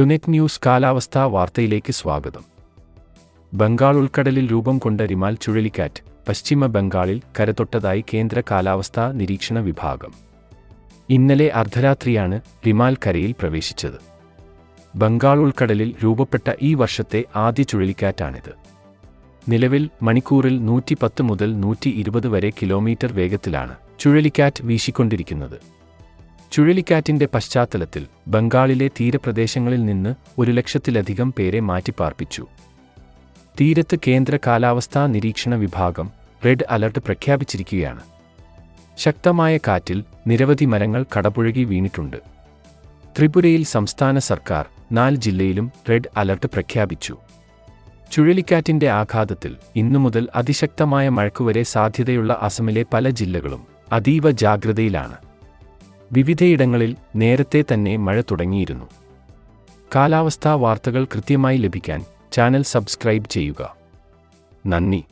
ടുനെറ്റ് news കാലാവസ്ഥാ വാർത്തയിലേക്ക് സ്വാഗതം. ബംഗാൾ ഉൾക്കടലിൽ രൂപം കൊണ്ട റിമാൽ ചുഴലിക്കാറ്റ് പശ്ചിമ ബംഗാളിൽ കരതൊട്ടതായി കേന്ദ്ര കാലാവസ്ഥാ നിരീക്ഷണ വിഭാഗം. ഇന്നലെ അർദ്ധരാത്രിയാണ് റിമാൽ കരയിൽ പ്രവേശിച്ചത്. ബംഗാൾ ഉൾക്കടലിൽ രൂപപ്പെട്ട ഈ വർഷത്തെ ആദ്യ ചുഴലിക്കാറ്റാണിത്. നിലവിൽ മണിക്കൂറിൽ നൂറ്റിപ്പത്ത് മുതൽ നൂറ്റി വരെ കിലോമീറ്റർ വേഗത്തിലാണ് ചുഴലിക്കാറ്റ് വീശിക്കൊണ്ടിരിക്കുന്നത്. ചുഴലിക്കാറ്റിന്റെ പശ്ചാത്തലത്തിൽ ബംഗാളിലെ തീരപ്രദേശങ്ങളിൽ നിന്ന് ഒരു ലക്ഷത്തിലധികം പേരെ മാറ്റിപ്പാർപ്പിച്ചു. തീരത്ത് കേന്ദ്ര കാലാവസ്ഥാ നിരീക്ഷണ വിഭാഗം റെഡ് അലർട്ട് പ്രഖ്യാപിച്ചിരിക്കുകയാണ്. ശക്തമായ കാറ്റിൽ നിരവധി മരങ്ങൾ കടപുഴകി വീണിട്ടുണ്ട്. ത്രിപുരയിൽ സംസ്ഥാന സർക്കാർ നാല് ജില്ലയിലും റെഡ് അലർട്ട് പ്രഖ്യാപിച്ചു. ചുഴലിക്കാറ്റിന്റെ ആഘാതത്തിൽ ഇന്നു മുതൽ അതിശക്തമായ മഴക്കുവരെ സാധ്യതയുള്ള അസമിലെ പല ജില്ലകളും അതീവ ജാഗ്രതയിലാണ്. വിവിധയിടങ്ങളിൽ നേരത്തെ തന്നെ മഴ തുടങ്ങിയിരുന്നു. കാലാവസ്ഥാ വാർത്തകൾ കൃത്യമായി ലഭിക്കാൻ ചാനൽ സബ്സ്ക്രൈബ് ചെയ്യുക. നന്ദി.